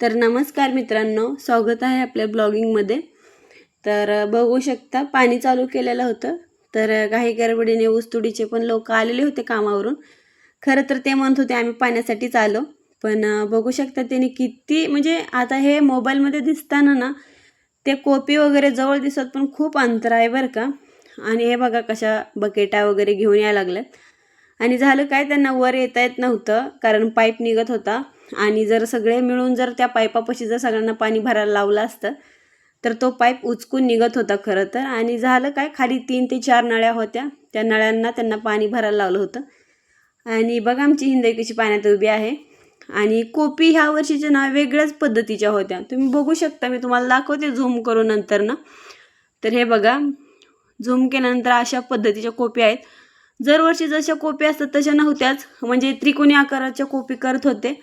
तर नमस्कार मित्रांनो स्वागत आहे आपल्या ब्लॉगिंगमध्ये तर बघू शकता पाणी चालू केलेलं होतं. तर काही गडबडीने ऊसतुडीचे पण लोक आलेले होते कामावरून. खरं तर ते म्हणत होते आम्ही पाण्यासाठीच आलो. पण बघू शकता त्यांनी किती म्हणजे आता हे मोबाईलमध्ये दिसताना ना ते कोपी वगैरे जवळ दिसत पण खूप अंतर आहे बरं का. आणि हे बघा कशा बकेटा वगैरे घेऊन यायला लागल्यात. आणि झालं काय त्यांना वर येता येत नव्हतं कारण पाईप निघत होता. आणि जर सगळे मिळून जर त्या पाईपापाशी जर सगळ्यांना पाणी भरायला लावलं असतं तर तो पाईप उचकून निघत होता खरं तर. आणि झालं काय खाली तीन ते चार नळ्या होत्या. त्या नळ्यांना त्यांना पाणी भरायला लावलं होतं. आणि बघा आमची हिंदई कशी पाण्यात उभी आहे. आणि कोपी ह्या वर्षीच्या ना वेगळ्याच पद्धतीच्या होत्या. तुम्ही बघू शकता मी तुम्हाला दाखवते झूम करून नंतर ना. तर हे बघा झूम केल्यानंतर अशा पद्धतीच्या कोपी आहेत. दरवर्षी जशा कोपी असतात तशा नव्हत्याच. म्हणजे त्रिकोणी आकाराच्या कोपी करत होते.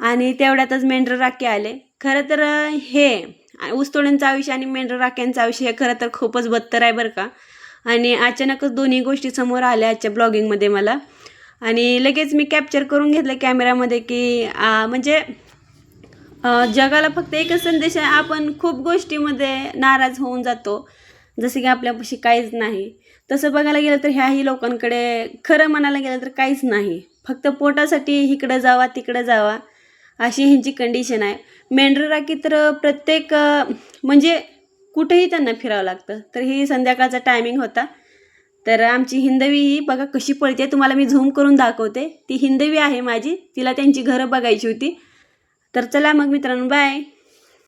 आणि तेवढ्यातच मेंढर राखे आले. खरं तर हे ऊसतोड्यांचं आयुष्य आणि मेंढर राख्यांचं आयुष्य हे खरं तर खूपच बत्तर आहे बरं का. आणि अचानकच दोन्ही गोष्टी समोर आल्या आजच्या ब्लॉगिंगमध्ये मला. आणि लगेच मी कॅप्चर करून घेतलं कॅमेऱ्यामध्ये की म्हणजे जगाला फक्त एकच संदेश आहे आपण खूप गोष्टीमध्ये नाराज होऊन जातो. जसे की आपल्यापाशी काहीच नाही. तसं बघायला गेलं तर ह्याही लोकांकडे खरं म्हणायला गेलं तर काहीच नाही. फक्त पोटासाठी इकडं जावा तिकडं जावा. अशी ह्यांची कंडिशन आहे. मेंढर राखी तर प्रत्येक म्हणजे कुठेही त्यांना फिरावं लागतं. तर ही संध्याकाळचा टायमिंग होता. तर आमची हिंदवी ही बघा कशी पळते. तुम्हाला मी झूम करून दाखवते. ती हिंदवी आहे माझी. तिला त्यांची घरं बघायची होती. तर चला मग मित्रांनो बाय